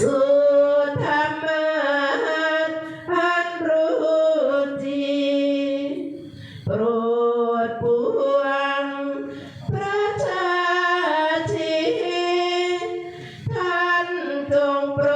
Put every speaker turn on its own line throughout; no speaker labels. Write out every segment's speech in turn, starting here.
สุธรรมัตอัรูจริงโปรดปวงพระชาติท่านจรด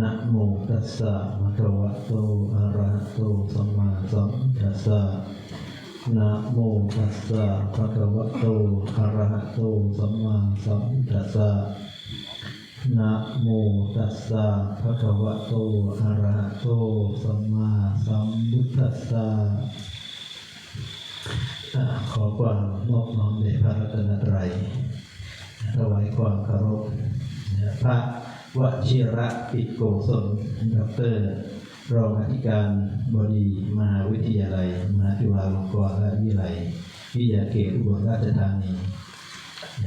นะโมตัสสะภะคะวะโตอะระหะโตสัมมาสัมพุทธัสสะนะโมตัสสะภะคะวะโตอะระหะโตสัมมาสัมพุทธัสสะนะโมตัสสะภะคะวะโตอะระหะโตสัมมาสัมพุทธัสสะอ่าขอความนอบน้อมในพระรัตนตรัยถวายความเคารพพระ วชิระปิโกศลดรรองอธิการบดีมหาวิทยาลัยมหาจุฬาลงกรณราชวิทยาลัยวิทยาเขตอุบลราชธานี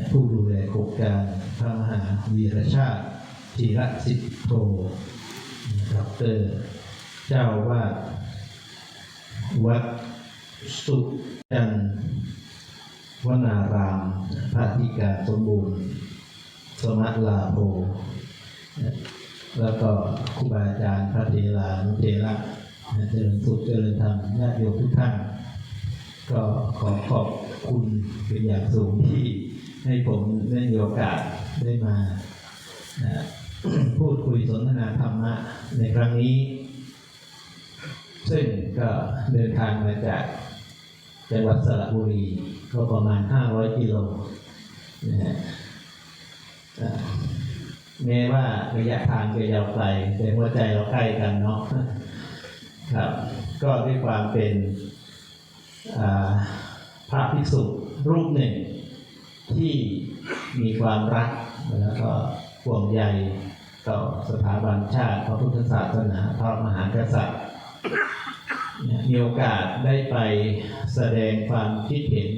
ผู้ดูแลโครงการพระมหาวีรชาติธีรสิทธโทดรเจ้าวาดวัดสุจันวนารามพระธิการสมบูรณ์ สมะลาโภ แล้วก็ครูบาอาจารย์พระเทลานุเทระเจริญสุขเจริญธรรมญาติโยมทุกท่าน ก็ขอขอบคุณเป็นอย่างสูงที่ให้ผมได้มีโอกาสได้มาพูดคุยสนทนาธรรมะในครั้งนี้ ซึ่งก็เดินทางมาจากจังหวัดสระบุรีก็ประมาณ 500 กิโลนะฮะ แม้ว่าระยะทางจะยาวไกลแต่หัวใจเราใกล้กันเนาะครับ ก็ด้วยความเป็นพระภิกษุรูปหนึ่ง ที่มีความรักแล้วก็ห่วงใยต่อสถาบันชาติพระพุทธศาสนาพระมหากษัตริย์มีโอกาสได้ไปแสดงความคิดเห็น